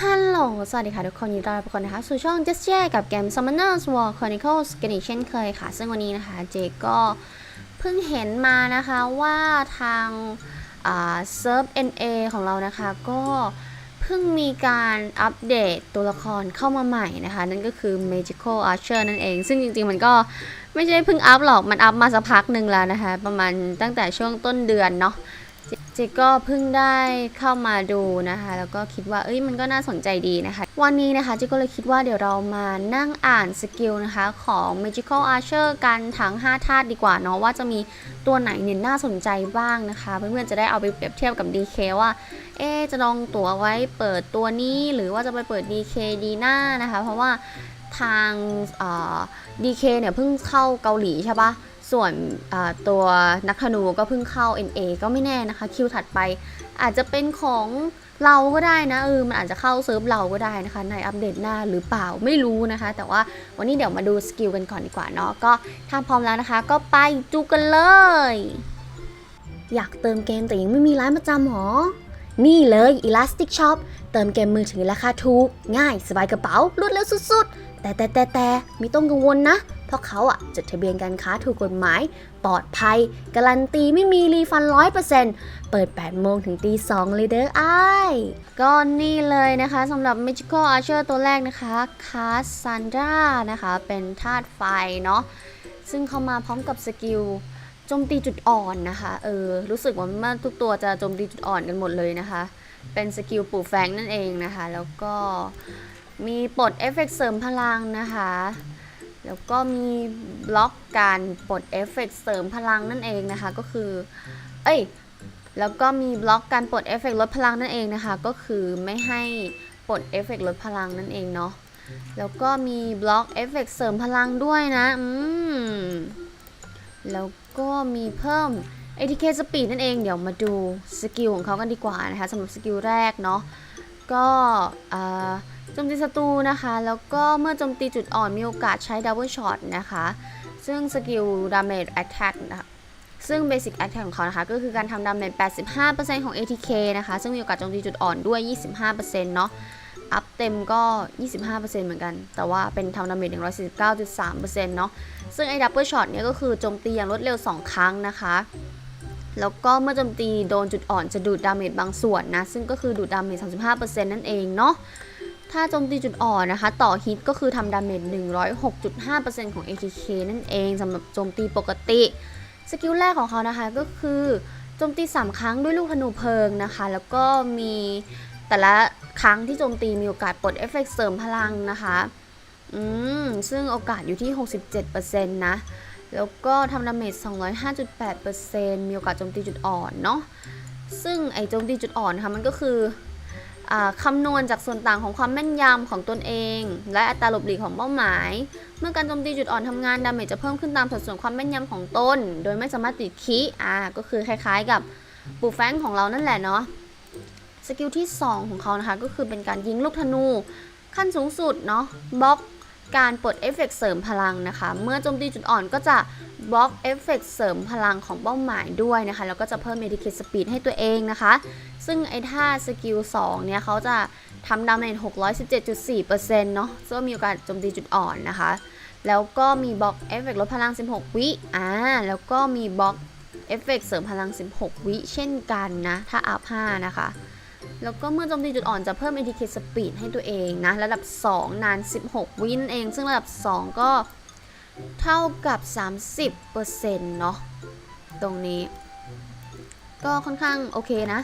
ฮัลโหล สวัสดีค่ะทุกคนยินดีต้อนรับทุกคนนะคะ สู่ช่อง Just Share กับเกม Summoners War Chronicles กันอีกเช่นเคยค่ะ ซึ่งวันนี้นะคะ เจก็เพิ่งเห็นมานะคะว่าทางอ่า Serve NA ของเรานะคะ ก็เพิ่งมีการอัปเดตตัวละครเข้ามาใหม่นะคะ นั่นก็คือ Magical Archer นั่นเอง ซึ่งจริงๆ มันก็ไม่ใช่เพิ่งอัปหรอก มันอัพมาสักพักหนึ่งแล้วนะคะ ประมาณตั้งแต่ช่วงต้นเดือนเนาะ เจก็เพิ่งได้เข้ามาดูนะคะ แล้วก็คิดว่าเอ้ยมันก็น่าสนใจดีนะคะ วันนี้นะคะเจก็เลยคิดว่าเดี๋ยวเรามานั่งอ่านสกิลนะคะของ Magical Archer กันทั้ง 5 ธาตุดีกว่าเนาะว่าจะมีตัวไหนเนี่ยน่าสนใจบ้างนะคะ เพื่อนๆจะได้เอาไปเปรียบเทียบกับ DK ว่า เอ๊จะลองตั๋วไว้เปิดตัวนี้หรือว่าจะไปเปิด DK ดีหน้านะคะ เพราะว่าทางเอ่อ DK เนี่ยเพิ่งเข้าเกาหลีใช่ปะ ส่วนตัวนักธนูก็เพิ่งเข้า NA ก็ไม่แน่นะคะ คิวถัดไป อาจจะเป็นของเราก็ได้นะเออมันอาจจะเข้าเซิร์ฟเราก็ได้นะคะ ในอัปเดตหน้าหรือเปล่าไม่รู้นะคะ แต่ว่าวันนี้เดี๋ยวมาดูสกิลกันก่อนดีกว่าเนาะก็ถ้าพร้อมแล้วนะคะ ก็ไปดูกันเลย อยากเติมเกมแต่ยังไม่มีร้านประจำหรอ นี่เลย Elastic Shop เติมเกมมือถือราคาถูกง่ายสบายกระเป๋ารวดเร็วสุดๆ แต่แต่แต่แต่ไม่ต้องกังวลนะ ราะเขาอะจดทะเบียนการค้าถูกกฎหมาย ปลอดภัย การันตีไม่มีรีฟันร้อยเปอร์เซ็นต์เปิด 8 โมงถึงตี2เลยเด้ออ้ยก็นี่เลยนะคะสำหรับ Magical Archer ตัวแรกนะคะคาซันดรานะคะ เป็นธาตุไฟเนาะซึ่งเข้ามาพร้อมกับสกิลโจมตีจุดอ่อนนะคะ เออ รู้สึกว่ามันทุกตัวจะโจมตีจุดอ่อนกันหมดเลยนะคะ เป็นสกิลปู่แฟงนั่นเองนะคะ แล้วก็มีปลดเอฟเฟกต์เสริมพลังนะคะ แล้วก็มีบล็อกการปลดเอฟเฟกต์เสริมพลังนั่นเองนะคะ ก็คือ เอ้ย แล้วก็มีบล็อกการปลดเอฟเฟกต์ลดพลังนั่นเองนะคะ ก็คือไม่ให้ปลดเอฟเฟกต์ลดพลังนั่นเองเนาะ แล้วก็มีบล็อกเอฟเฟกต์เสริมพลังด้วยนะ อืม แล้วก็มีเพิ่ม ATK Speed นั่นเอง เดี๋ยวมาดูสกิลของเขากันดีกว่านะคะสำหรับสกิลแรกเนาะ ก็อ่า โจมตีศัตรูนะคะ แล้วก็เมื่อโจมตีจุดอ่อนมีโอกาสใช้ Double Shot นะคะ ซึ่งสกิล Damage Attack นะคะซึ่ง Basic Attack ของเขานะคะ ก็คือการทำ Damage 85%ของ ATK นะคะ ซึ่งมีโอกาสโจมตีจุดอ่อนด้วย 25%เนาะ อัพเต็มก็ 25%เหมือนกัน แต่ว่าเป็นทำดาเมจ 149.3%เนาะ ซึ่งไอ้ดับเบิลช็อตเนี่ยก็คือโจมตีอย่างรวดเร็ว 2 ครั้งนะคะ แล้วก็เมื่อโจมตีโดนจุดอ่อนจะดูดดาเมจบางส่วนนะ ซึ่งก็คือดูดดาเมจ 35%นั่นเองเนาะ ถ้าโจมตีจุดอ่อนนะคะ ต่อฮิตก็คือทำดาเมจ 106.5%ของ ATK นั่นเองสำหรับโจมตีปกติ สกิลแรกของเขานะคะก็คือโจมตี 3 ครั้งด้วยลูกธนูเพลิงนะคะ แล้วก็มีแต่ละครั้งที่โจมตีมีโอกาสปลดเอฟเฟกต์เสริมพลังนะคะ อืม ซึ่งโอกาสอยู่ที่ 67%นะ แล้วก็ทำดาเมจ 205.8%มีโอกาสโจมตีจุดอ่อนเนาะ ซึ่งไอโจมตีจุดอ่อนนะคะมันก็คือ คำนวณจากส่วนต่างของความแม่นยำของตนเอง และอัตราหลบหลีกของเป้าหมาย เมื่อการโจมตีจุดอ่อนทำงานดาเมจจะเพิ่มขึ้นตามสัดส่วนความแม่นยำของตน โดยไม่สามารถติดคีอ่าก็คือคล้ายๆกับปูแฟงของเรานั่นแหละเนาะสกิลที่ 2 ของเขานะคะ ก็คือเป็นการยิงลูกธนู ขั้นสูงสุดเนาะบล็อก การปลดเอฟเฟกต์เสริมพลังนะคะ เมื่อโจมตีจุดอ่อนก็จะบล็อกเอฟเฟกต์เสริมพลังของเป้าหมายด้วยนะคะ แล้วก็จะเพิ่มเมดิเคสปีดให้ตัวเองนะคะ ซึ่งไอ้ท่าสกิล2เนี่ยเขาจะทำดาเมจ617.4%เนาะซึ่งมีโอกาสโจมตีจุดอ่อนนะคะ แล้วก็มีบล็อกเอฟเฟกต์ลดพลัง 16 วิอ่าแล้วก็มีบล็อกเอฟเฟกต์เสริมพลัง 16 วิ เช่นกันนะ ถ้าอัพ5นะคะ แล้วก็เมื่อโจมตีจุดอ่อนจะเพิ่ม ATK Speed ให้ตัวเองนะ ระดับ 2 นาน 16 วินเอง ซึ่งระดับ 2 ก็เท่ากับ 30%เนาะตรงนี้ ก็ค่อนข้างโอเคนะ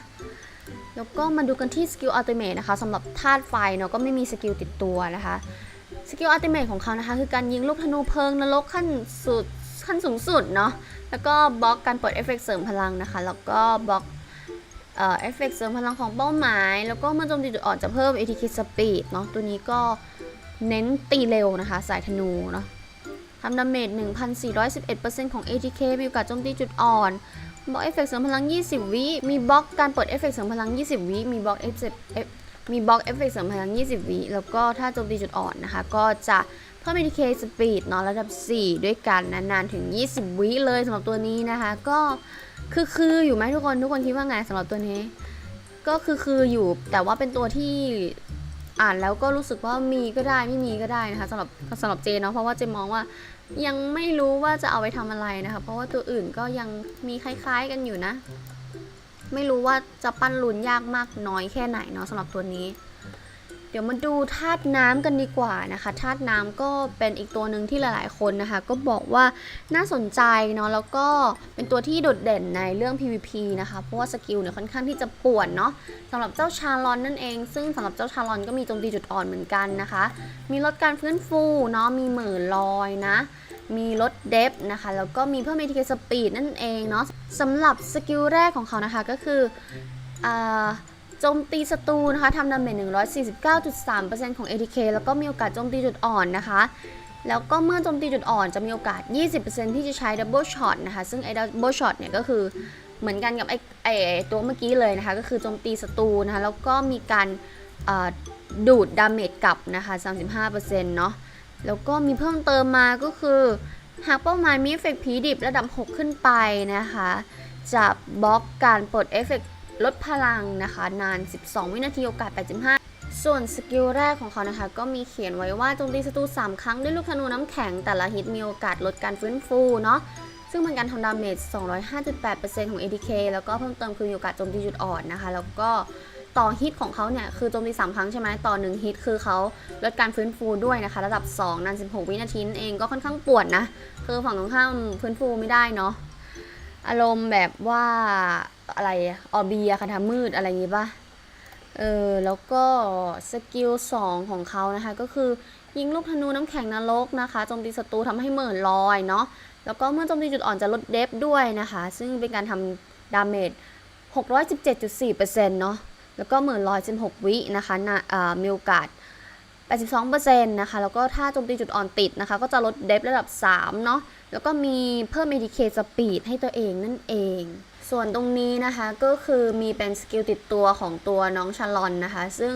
แล้วก็มาดูกันที่สกิลอัลติเมทนะคะสำหรับธาตุไฟเนาะก็ไม่มีสกิลติดตัวนะคะสกิลอัลติเมทของเขานะคะ คือการยิงลูกธนูเพลิงนรกขั้นสุดขั้นสูงสุดเนาะแล้วก็บล็อกการปลดเอฟเฟกต์เสริมพลังนะคะ แล้วก็บล็อก เอฟเฟกต์เสริมพลังของเป้าหมาย แล้วก็เมื่อโจมตีจุดอ่อนจะเพิ่ม ATK Speed เนาะตัวนี้ก็เน้นตีเร็วนะคะ สายธนูเนาะทำดาเมจ 1,411%ของ ATK มีโอกาสโจมตีจุดอ่อนบล็อกเอฟเฟกต์เสริมพลัง 20 วิ มีบล็อกการเปลดเอฟเฟกต์เสริมพลัง 20 วิ มีบล็อกเอฟเฟกต์มีบล็อกเอฟเฟกต์เสริมพลัง 20 วิ แล้วก็ถ้าโจมตีจุดอ่อนนะคะ ก็จะเพิ่ม ATK Speed เนาะระดับ 4 ด้วยกันนานๆถึง 20 วิเลยสำหรับตัวนี้นะคะ ก็ คือคืออยู่ไหมทุกคนทุกคนคิดว่าไงสำหรับตัวนี้ ก็คือคืออยู่แต่ว่าเป็นตัวที่อ่านแล้วก็รู้สึกว่ามีก็ได้ไม่มีก็ได้นะคะสำหรับสำหรับเจเนาะเพราะว่าเจมองว่ายังไม่รู้ว่าจะเอาไปทำอะไรนะคะเพราะว่าตัวอื่นก็ยังมีคล้าย ๆกันอยู่นะ ไม่รู้ว่าจะปั้นลุนยากมากน้อยแค่ไหนเนาะสำหรับตัวนี้ เดี๋ยวมาดูธาตุน้ำกันดีกว่านะคะธาตุน้ำก็เป็นอีกตัวหนึ่งที่หลาย ๆ คนนะคะ ก็บอกว่าน่าสนใจเนาะแล้วก็เป็นตัวที่โดดเด่นในเรื่อง PVP นะคะ เพราะว่าสกิลเนี่ยค่อนข้างที่จะป่วนเนาะสำหรับเจ้าชาลอนนั่นเอง ซึ่งสำหรับเจ้าชาลอนก็มีโจมตีจุดอ่อนเหมือนกันนะคะ มีลดการฟื้นฟูเนาะมีหมื่นลอยนะมีลดเดฟนะคะ แล้วก็มีเพิ่ม ATK Speed นั่นเองเนาะสำหรับสกิลแรกของเขานะคะก็คืออ โจมตีศัตรูนะคะทำดาเมจ149.3%ของ ATK แล้วก็มีโอกาสโจมตีจุดอ่อนนะคะ แล้วก็เมื่อโจมตีจุดอ่อนจะมีโอกาส 20%ที่จะใช้ Double Shot นะคะ ซึ่งไอ้ Double Shot เนี่ยก็คือเหมือนกันกับไอ้ไอ้ตัวเมื่อกี้เลยนะคะ ก็คือโจมตีศัตรูนะคะ แล้วก็มีการดูดดาเมจกลับนะคะ 35%เนาะ แล้วก็มีเพิ่มเติมมาก็คือ หากเป้าหมายมีเอฟเฟกผีดิบระดับ 6 ขึ้นไปนะคะ จะบล็อกการปลดเอฟเฟก ลดพลังนะคะ นาน 12 วินาทีโอกาส 85 ส่วนสกิลแรกของเขานะคะ ก็มีเขียนไว้ว่าโจมตีศัตรู3 ครั้งด้วยลูกธนูน้ำแข็ง แต่ละฮิตมีโอกาสลดการฟื้นฟูเนาะซึ่งเป็นการทำดาเมจ 205.8%ของ ADK แล้วก็เพิ่มเติมคือมีโอกาสโจมตีจุดอ่อนนะคะ แล้วก็ต่อฮิตของเขาเนี่ยคือโจมตี3ครั้งใช่ไหมต่อ 1 ฮิตคือเขาลดการฟื้นฟูด้วยนะคะ ระดับ 2 นาน 16 วินาทีนั่นเองก็ค่อนข้างปวดนะ คือฝั่งตรงข้ามฟื้นฟูไม่ได้เนาะอารมณ์แบบว่า อะไรออเบียคาถามืดอะไรอย่างงี้ปะเออแล้วก็สกิล2ของเขานะคะ ก็คือยิงลูกธนูน้ำแข็งนรกนะคะโจมตีศัตรูทำให้เหม่อลอยเนาะแล้วก็เมื่อโจมตีจุดอ่อนจะลดเดฟด้วยนะคะ ซึ่งเป็นการทำดาเมจ617.4%เนาะแล้วก็เหม่อลอย16 วินะคะนะอ่ามีโอกาส82%นะคะ แล้วก็ถ้าโจมตีจุดอ่อนติดนะคะ ก็จะลดเดฟระดับ 3 เนาะ แล้วก็มีเพิ่ม ATK Speed ให้ตัวเองนั่นเอง ส่วนตรงนี้นะคะก็คือมีเป็นสกิลติดตัวของตัวน้องชาลอนนะคะ ซึ่ง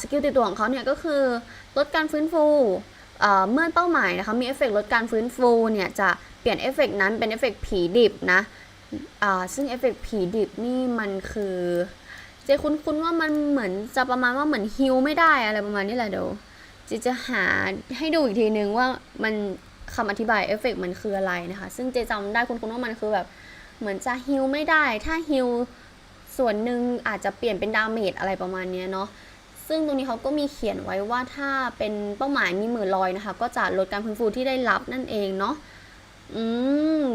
สกิลติดตัวของเขาเนี่ยก็คือลดการฟื้นฟูเมื่อเป้าหมายนะคะมีเอฟเฟกต์ลดการฟื้นฟูเนี่ยจะเปลี่ยนเอฟเฟกต์นั้นเป็นเอฟเฟกต์ผีดิบนะซึ่งเอฟเฟกต์ผีดิบนี่มันคือเจคุ้นๆว่ามันเหมือนจะประมาณว่าเหมือนฮิลไม่ได้อะไรประมาณนี้แหละเดี๋ยวเจจะหาให้ดูอีกทีนึงว่ามันคำอธิบายเอฟเฟกต์มันคืออะไรนะคะ ซึ่งเจจำได้คุ้นๆว่ามันคือแบบ เหมือนจะฮิลไม่ได้ ถ้าฮิลส่วนหนึ่งอาจจะเปลี่ยนเป็นดาเมจอะไรประมาณนี้เนาะซึ่งตรงนี้เขาก็มีเขียนไว้ว่าถ้าเป็นเป้าหมายมีหมื่นลอยนะคะ ก็จะลดการฟื้นฟูที่ได้รับนั่นเองเนาะอืม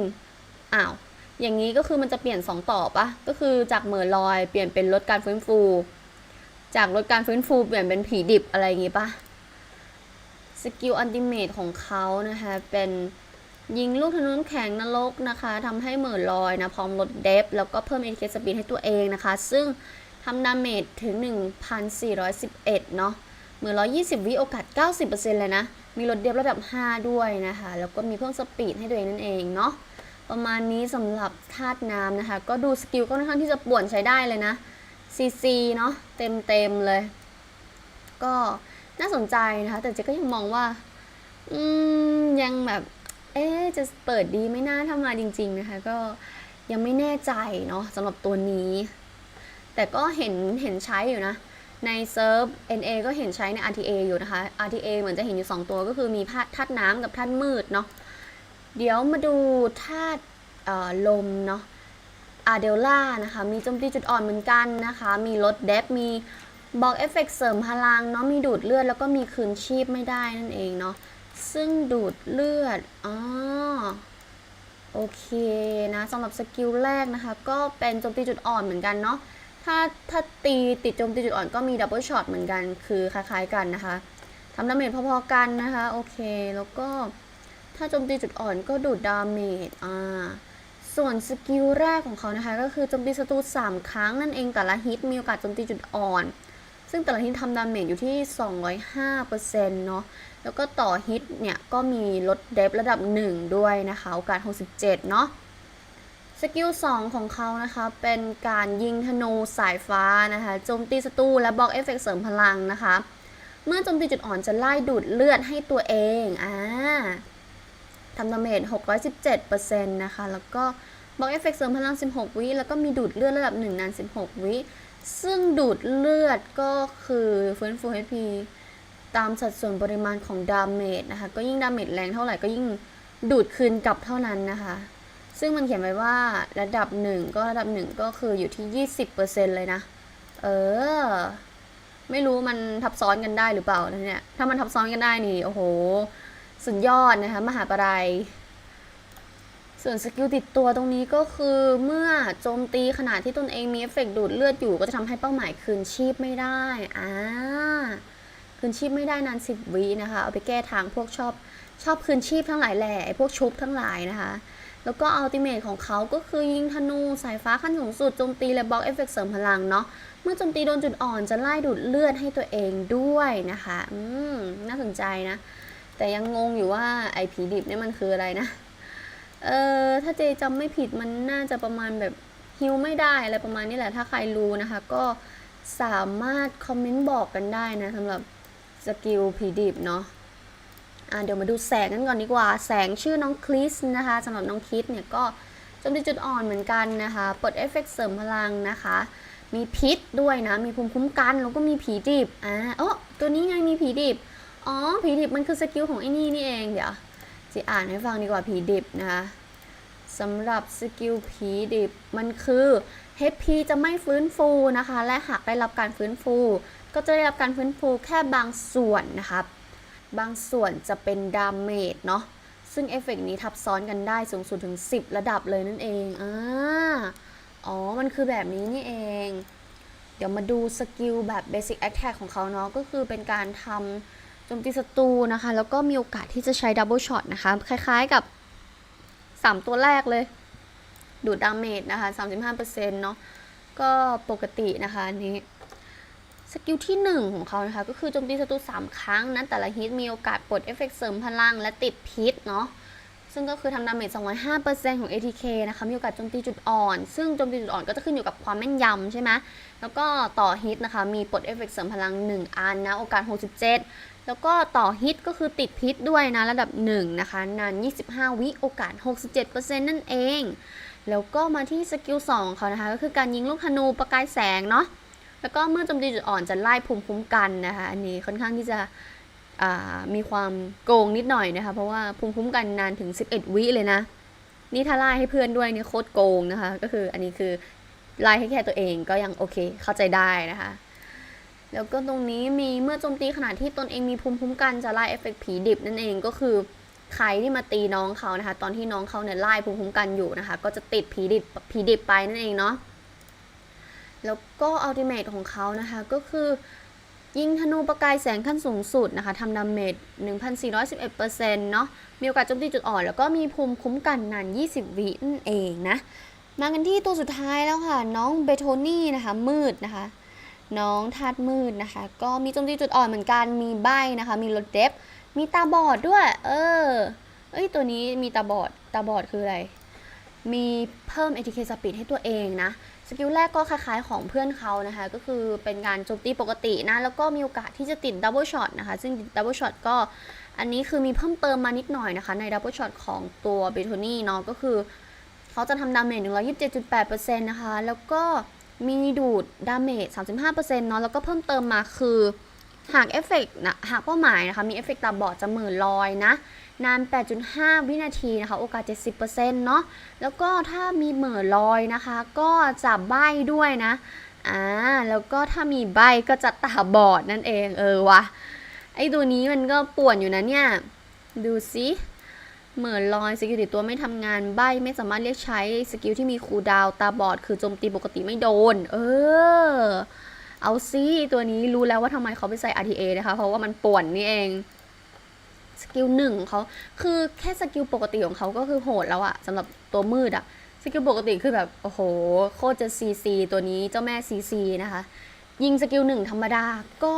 อ้าวอย่างนี้ก็คือมันจะเปลี่ยน 2 ต่อปะก็คือจากเหม่อลอยเปลี่ยนเป็นลดการฟื้นฟู จากลดการฟื้นฟูเปลี่ยนเป็นผีดิบอะไรอย่างงี้ปะสกิลอันติเมตของเขานะคะเป็น ยิงลูกธนูน้ำแข็งนรกนะคะทำให้เหม่อลอยนะ พร้อมลดเดฟ แล้วก็เพิ่ม ATK Speed ให้ตัวเองนะคะ ซึ่งทำดาเมจถึง 1,411 เนาะเหมือน 120 วิโอกาส 90%เลยนะ มีลดเดฟระดับ 5 ด้วยนะคะ แล้วก็มีเพิ่มสปีดให้ตัวเองนั่นเองเนาะประมาณนี้สำหรับธาตุน้ำนะคะ ก็ดูสกิลก็ค่อนข้างที่จะป่วนใช้ได้เลยนะ CC เนาะเต็มเต็มเลย ก็น่าสนใจนะคะ แต่เจ๊ก็ยังมองว่า อืม ยังแบบ เอ๊จะเปิดดีไม่น่าถ้ามาจริง ๆ นะคะ ก็ยังไม่แน่ใจเนาะสำหรับตัวนี้ แต่ก็เห็นเห็นใช้อยู่นะ ในเซิร์ฟ NA ก็เห็นใช้ใน RTA อยู่นะคะ RTA เหมือนจะเห็นอยู่ 2 ตัวก็คือมีธาตุน้ำกับธาตุมืดเนาะเดี๋ยวมาดูธาตุลมเนาะอาเดลล่านะคะ มีโจมตีจุดอ่อนเหมือนกันนะคะ มีลดเดฟมีบอกเอฟเฟกเสริมพลังเนาะมีดูดเลือดแล้วก็มีคืนชีพไม่ได้นั่นเองเนาะ ซึ่งดูดเลือด อ๋อ โอเคนะสำหรับสกิลแรกนะคะ ก็เป็นโจมตีจุดอ่อนเหมือนกันเนาะ ถ้าถ้าตีติดโจมตีจุดอ่อนก็มีดับเบิลช็อตเหมือนกัน คือคล้ายๆกันนะคะทำดาเมจพอๆกันนะคะ โอเค แล้วก็ถ้าโจมตีจุดอ่อนก็ดูดดาเมจ อ่า ส่วนสกิลแรกของเขานะคะ ก็คือโจมตีศัตรู3 ครั้งนั่นเองแต่ละฮิตมีโอกาสโจมตีจุดอ่อน ซึ่งแต่ละฮิตทำดาเมจอยู่ที่ 205%เนาะ แล้วก็ต่อฮิตเนี่ย ก็มีลดเดฟระดับ 1 ด้วยนะคะ โอกาส 67 เนาะ สกิล 2 ของเขานะคะ เป็นการยิงธนูสายฟ้านะคะ โจมตีศัตรูและบล็อกเอฟเฟกต์เสริมพลังนะคะ เมื่อโจมตีจุดอ่อนจะไล่ดูดเลือดให้ตัวเอง อ่าทำดาเมจ 617%นะคะ แล้วก็บล็อกเอฟเฟกต์เสริมพลัง 16 วิ แล้วก็มีดูดเลือดระดับ 1 นาน 16 วิ ซึ่งดูดเลือดก็คือฟื้นฟู HP ตามสัดส่วนปริมาณของดาเมจนะคะ ก็ยิ่งดาเมจแรงเท่าไหร่ก็ยิ่งดูดคืนกลับเท่านั้นนะคะ ซึ่งมันเขียนไว้ว่าระดับหนึ่งก็ระดับหนึ่งก็คืออยู่ที่ 20%เลยนะ เออ ไม่รู้มันทับซ้อนกันได้หรือเปล่านะเนี่ย ถ้ามันทับซ้อนกันได้นี่ โอ้โห สุดยอดนะคะ มหาปราย ส่วนสกิลติดตัวตรงนี้ก็คือเมื่อโจมตีขณะที่ตนเองมีเอฟเฟกต์ดูดเลือดอยู่ก็จะทำให้เป้าหมายคืนชีพไม่ได้อ่าคืนชีพไม่ได้นานสิบวินะคะ เอาไปแก้ทางพวกชอบชอบคืนชีพทั้งหลายแหล่ไอ้พวกชุบทั้งหลายนะคะ แล้วก็อัลติเมทของเขาก็คือยิงธนูสายฟ้าขั้นสูงสุดโจมตีและบล็อกเอฟเฟกต์เสริมพลังเนาะเมื่อโจมตีโดนจุดอ่อนจะไล่ดูดเลือดให้ตัวเองด้วยนะคะ อืมน่าสนใจนะ แต่ยังงงอยู่ว่าไอผีดิบเนี่ยมันคืออะไรนะ ถ้าเจจำไม่ผิดมันน่าจะประมาณแบบฮิวไม่ได้อะไรประมาณนี้แหละถ้าใครรู้นะคะ ก็สามารถคอมเมนต์บอกกันได้นะสำหรับสกิลผีดิบเนาะะเดี๋ยวมาดูแสงกันก่อนดีกว่า แสงชื่อน้องคริสนะคะสำหรับน้องคิสเนี่ยก็จมตีจุดอ่อนเหมือนกันนะคะเปิดเอฟเฟกต์เสริมพลังนะคะ มีพิษด้วยนะ มีภูมิคุ้มกันแล้วก็มีผีดิบอ่าโอ้ตัวนี้ไงมีผีดิบอ๋อผีดิบมันคือสกิลของไอ้นี่นี่เองเดี๋ยวจะอ่านให้ฟังดีกว่าผีดิบนะคะ สำหรับสกิลผีดิบมันคือ HP จะไม่ฟื้นฟูนะคะ และหากได้รับการฟื้นฟู ก็จะได้รับการฟื้นฟูแค่บางส่วนนะคะบางส่วนจะเป็นดาเมจเนาะซึ่งเอฟเฟกต์นี้ทับซ้อนกันได้สูงสุดถึง 10 ระดับเลยนั่นเองอ่าอ๋อ มันคือแบบนี้นี่เอง เดี๋ยวมาดูสกิลแบบ Basic Attack ของเขาเนาะ ก็คือเป็นการทำโจมตีศัตรูนะคะ แล้วก็มีโอกาสที่จะใช้ Double Shot นะคะ คล้ายๆกับ 3ตัวแรกเลย ดูดดาเมจนะคะ35%เนาะก็ปกตินะคะอันนี้สกิลที่ 1 ของเขานะคะก็คือโจมตีศัตรู3 ครั้งนั้นแต่ละฮิตมีโอกาสปลดเอฟเฟกต์เสริมพลังและติดพิษเนาะซึ่งก็คือทำดาเมจ 205%ของ ATK นะคะมีโอกาสโจมตีจุดอ่อน ซึ่งโจมตีจุดอ่อนก็จะขึ้นอยู่กับความแม่นยำใช่ไหมแล้วก็ต่อฮิตนะคะมีปลดเอฟเฟกต์เสริมพลัง 1 อันนะ โอกาส 67 แล้วก็ต่อฮิตก็คือติดพิษด้วยนะระดับ 1 นะคะ นาน 25 วิโอกาส 67%นั่นเอง แล้วก็มาที่สกิล2ของเขานะคะ ก็คือการยิงลูกธนูประกายแสงเนาะแล้วก็เมื่อโจมตีจุดอ่อนจะไล่ภูมิคุ้มกันนะคะ อันนี้ค่อนข้างที่จะมีความโกงนิดหน่อยนะคะ เพราะว่าภูมิคุ้มกันนานถึง 11 วิเลยนะ นี่ถ้าไล่ให้เพื่อนด้วยนี่โคตรโกงนะคะ ก็คืออันนี้คือไล่ให้แค่ตัวเองก็ยังโอเคเข้าใจได้นะคะ แล้วก็ตรงนี้มีเมื่อโจมตีขณะที่ตนเองมีภูมิคุ้มกันจะไล่เอฟเฟกต์ผีดิบนั่นเองก็คือใครที่มาตีน้องเขานะคะ ตอนที่น้องเขาเนี่ยไล่ภูมิคุ้มกันอยู่นะคะ ก็จะติดผีดิบผีดิบไปนั่นเองเนาะแล้วก็อัลติเมทของเขานะคะก็คือยิงธนูประกายแสงขั้นสูงสุดนะคะทำดาเมจ 1,411%เนาะ มีโอกาสโจมตีจุดอ่อน แล้วก็มีภูมิคุ้มกันนาน 20 วินั่นเองนะ มากันที่ตัวสุดท้ายแล้วค่ะ น้องเบโทนี่นะคะ มืดนะคะ น้องธาตุมืดนะคะ ก็มีโจมตีจุดอ่อนเหมือนกันมีใบนะคะ มีลดเดฟมีตาบอดด้วย เออ เอ้ยตัวนี้มีตาบอดตาบอดคืออะไร มีเพิ่ม ATK Speed ให้ตัวเองนะ สกิลแรกก็คล้ายๆของเพื่อนเขานะคะ ก็คือเป็นการโจมตีปกตินะ แล้วก็มีโอกาสที่จะติดดับเบิลช็อตนะคะ ซึ่งดับเบิลช็อตก็อันนี้คือมีเพิ่มเติมมานิดหน่อยนะคะ ในดับเบิลช็อตของตัวเบโทนี่เนาะก็คือ เขาจะทำดาเมจ127.8%นะคะ แล้วก็ มีดูดดาเมจ 35%เนาะ แล้วก็เพิ่มเติมมาคือ หากเอฟเฟกต์นะ หากเป้าหมายนะคะ มีเอฟเฟกต์ตาบอดจะหมื่นลอยนะ นาน 8.5 วินาทีนะคะ โอกาส 70%เนาะ แล้วก็ถ้ามีเหม่อลอยนะคะ ก็จะใบ้ด้วยนะ อ่า แล้วก็ถ้ามีใบ้ก็จะตาบอดนั่นเอง เออวะ ไอตัวนี้มันก็ป่วนอยู่นะเนี่ย ดูสิ เหมือนลอยสกิลติดตัวไม่ทำงานใบไม่สามารถเรียกใช้สกิลที่มีคูดาวตาบอด คือโจมตีปกติไม่โดน เออ เอาซิตัวนี้รู้แล้วว่าทำไมเขาไปใส่ RTA นะคะ เพราะว่ามันป่วนนี่เองสกิลหนึ่งเขาคือแค่สกิลปกติของเขาก็คือโหดแล้วอะสำหรับตัวมืดอะสกิลปกติคือแบบ โอ้โห โคตรจะซีซีตัวนี้เจ้าแม่ซีซีนะคะ ยิงสกิลหนึ่งธรรมดาก็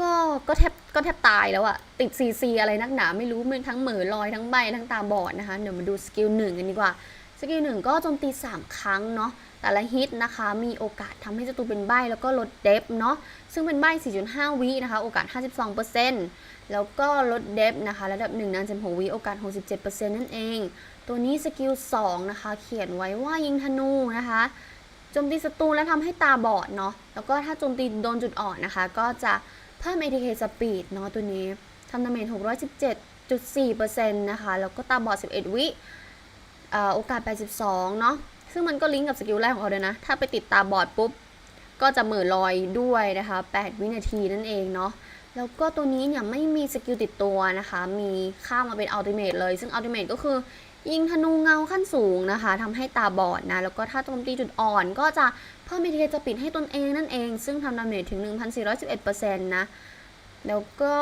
ก็ก็แทบก็แทบตายแล้วอะติดซีซีอะไรนักหนาไม่รู้มันทั้งเหมือลอยทั้งใบทั้งตาบอดนะคะเดี๋ยวมาดูสกิลหนึ่งกันดีกว่า สกิลหนึ่งก็โจมตี 3 ครั้งเนาะแต่ละฮิตนะคะ มีโอกาสทำให้ศัตรูเป็นใบแล้วก็ลดเดฟเนาะซึ่งเป็นใบ 4.5 วินะคะ โอกาส 52%แล้วก็ลดเดฟนะคะระดับ1นาน16วิโอกาส 67%นั่นเอง ตัวนี้สกิล2นะคะ เขียนไว้ว่ายิงธนูนะคะโจมตีศัตรูและทำให้ตาบอดเนาะแล้วก็ถ้าโจมตีโดนจุดอ่อนนะคะ ก็จะ เพิ่ม ATK Speed เนาะตัวนี้ทำดาเมจ617.4%นะคะ แล้วก็ตาบอด 11 วิอ่อโอกาส 82 เนาะซึ่งมันก็ลิงก์กับสกิลแรกของเขาเลยนะ ถ้าไปติดตาบอดปุ๊บ ก็จะเหม่อลอยด้วยนะคะ 8 วินาทีนั่นเองเนาะแล้วก็ตัวนี้เนี่ยไม่มีสกิลติดตัวนะคะ มีค่ามาเป็นอัลติเมทเลย ซึ่งอัลติเมทก็คือ ยิงธนูเงาขั้นสูงนะคะทำให้ตาบอดนะ แล้วก็ถ้าโจมตีจุดอ่อนก็จะเพิ่ม ATK จะปิดให้ตนเองนั่นเอง ซึ่งทำดาเมจถึง 1,411%นะแล้วก็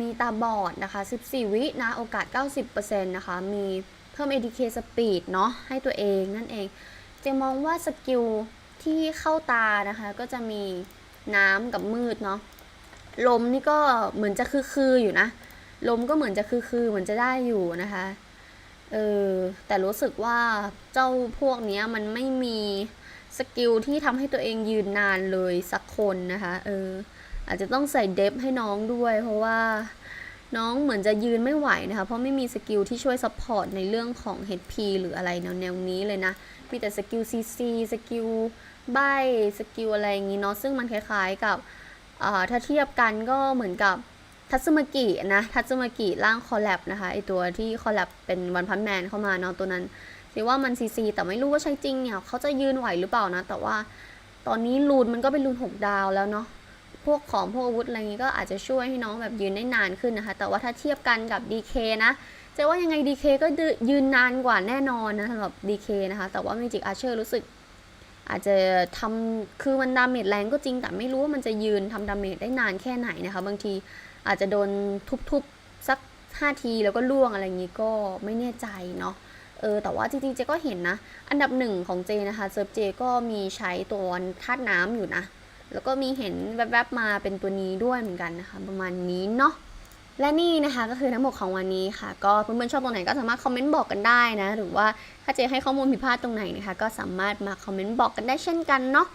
มีตาบอดนะคะ 14 วินะ โอกาส 90%นะคะ มีเพิ่ม ATK Speed เนาะให้ตัวเองนั่นเอง จะมองว่าสกิลที่เข้าตานะคะ ก็จะมีน้ำกับมืดเนาะ ลมนี่ก็เหมือนจะคือๆออยู่นะ ลมก็เหมือนจะคือๆเหมือนจะได้อยู่นะคะ เออแต่รู้สึกว่าเจ้าพวกเนี้ยมันไม่มีสกิลที่ทำให้ตัวเองยืนนานเลยสักคนนะคะเอออาจจะต้องใส่เดฟให้น้องด้วย เพราะว่าน้องเหมือนจะยืนไม่ไหวนะคะ เพราะไม่มีสกิลที่ช่วยซัพพอร์ตในเรื่องของ HP หรืออะไรแนวแนวนี้เลยนะ มีแต่สกิล CC สกิลใบสกิลอะไรอย่างนี้เนาะซึ่งมันคล้ายๆกับถ้าเทียบกันก็เหมือนกับ ทัตสึมากินะทัตสึมากิร่างคอลแลบนะคะไอตัวที่คอลแลบเป็นวันพันแมนเข้ามาเนาะตัวนั้นคิดว่ามันซีซีแต่ไม่รู้ว่าใช่จริงเนี่ยเขาจะยืนไหวหรือเปล่านะ แต่ว่าตอนนี้รูนมันก็เป็นรูนหกดาวแล้วเนาะพวกของพวกอาวุธอะไรนี้ก็อาจจะช่วยให้น้องแบบยืนได้นานขึ้นนะคะ แต่ว่าถ้าเทียบกันกับ DK นะจะว่ายังไง DK ก็ยืนนานกว่าแน่นอนนะสำหรับ DK นะคะ แต่ว่า Magic Archer รู้สึก อาจจะทำคือมันดาเมจแรงก็จริงแต่ไม่รู้ว่ามันจะยืนทำดาเมจได้นานแค่ไหนนะคะ บางที อาจจะโดนทุบๆสัก5ทีแล้วก็ล่วงอะไรอย่างนี้ก็ไม่แน่ใจเนาะเออแต่ว่าจริงๆเจก็เห็นนะ อันดับหนึ่งของเจนะคะเซิร์ฟเจก็มีใช้ตัวธาตุน้ำอยู่นะ แล้วก็มีเห็นแวบๆมาเป็นตัวนี้ด้วยเหมือนกันนะคะ ประมาณนี้เนาะและนี่นะคะก็คือทั้งหมดของวันนี้ค่ะ ก็เพื่อนๆชอบตรงไหนก็สามารถคอมเมนต์บอกกันได้นะ หรือว่าถ้าเจให้ข้อมูลผิดพลาดตรงไหนนะคะ ก็สามารถมาคอมเมนต์บอกกันได้เช่นกันเนาะ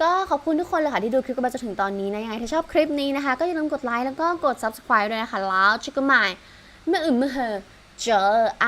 ก็ขอบคุณทุกคนเลยค่ะที่ดูคลิปกันมาจนถึงตอนนี้นะยังไงถ้าชอบคลิปนี้นะคะ ก็อย่าลืมกดไลค์แล้วก็กด subscribe ด้วยนะคะแล้วเจอกันใหม่เมื่ออื่นเมื่อเหอเจอไอ